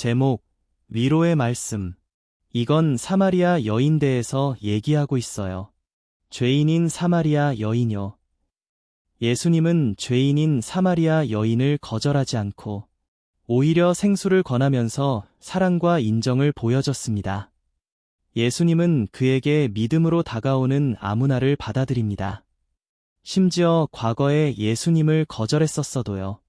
제목, 위로의 말씀. 이건 사마리아 여인대에서 얘기하고 있어요. 죄인인 사마리아 여인요. 예수님은 죄인인 사마리아 여인을 거절하지 않고 오히려 생수를 권하면서 사랑과 인정을 보여줬습니다. 예수님은 그에게 믿음으로 다가오는 아무나를 받아들입니다. 심지어 과거에 예수님을 거절했었어도요.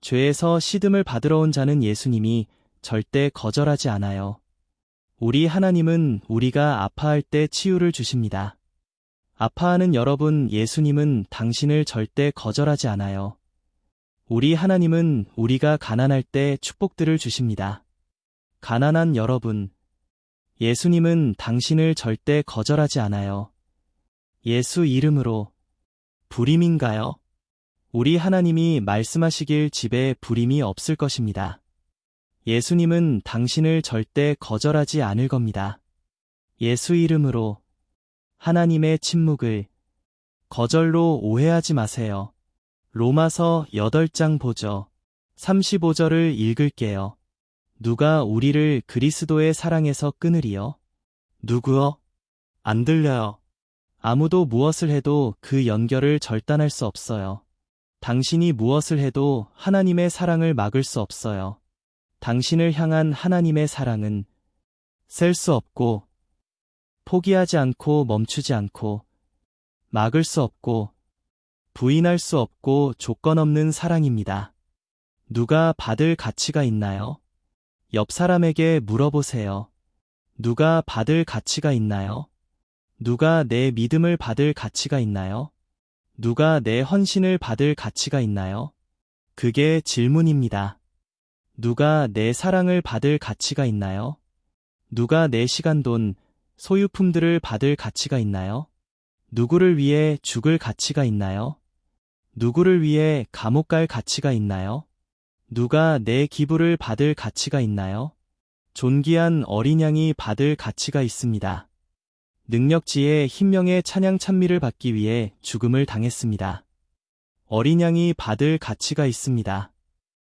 죄에서 시듬을 받으러 온 자는 예수님이 절대 거절하지 않아요. 우리 하나님은 우리가 아파할 때 치유를 주십니다. 아파하는 여러분, 예수님은 당신을 절대 거절하지 않아요. 우리 하나님은 우리가 가난할 때 축복들을 주십니다. 가난한 여러분, 예수님은 당신을 절대 거절하지 않아요. 예수 이름으로 불임인가요? 우리 하나님이 말씀하시길 집에 불임이 없을 것입니다. 예수님은 당신을 절대 거절하지 않을 겁니다. 예수 이름으로 하나님의 침묵을 거절로 오해하지 마세요. 로마서 8장 보죠. 35절을 읽을게요. 누가 우리를 그리스도의 사랑에서 끊으리요? 누구요? 안 들려요. 아무도 무엇을 해도 그 연결을 절단할 수 없어요. 당신이 무엇을 해도 하나님의 사랑을 막을 수 없어요. 당신을 향한 하나님의 사랑은 셀 수 없고 포기하지 않고 멈추지 않고 막을 수 없고 부인할 수 없고 조건 없는 사랑입니다. 누가 받을 가치가 있나요? 옆 사람에게 물어보세요. 누가 받을 가치가 있나요? 누가 내 믿음을 받을 가치가 있나요? 누가 내 헌신을 받을 가치가 있나요? 그게 질문입니다. 누가 내 사랑을 받을 가치가 있나요? 누가 내 시간 돈, 소유품들을 받을 가치가 있나요? 누구를 위해 죽을 가치가 있나요? 누구를 위해 감옥 갈 가치가 있나요? 누가 내 기부를 받을 가치가 있나요? 존귀한 어린 양이 받을 가치가 있습니다. 능력지에 힘명의 찬양 찬미를 받기 위해 죽음을 당했습니다. 어린 양이 받을 가치가 있습니다.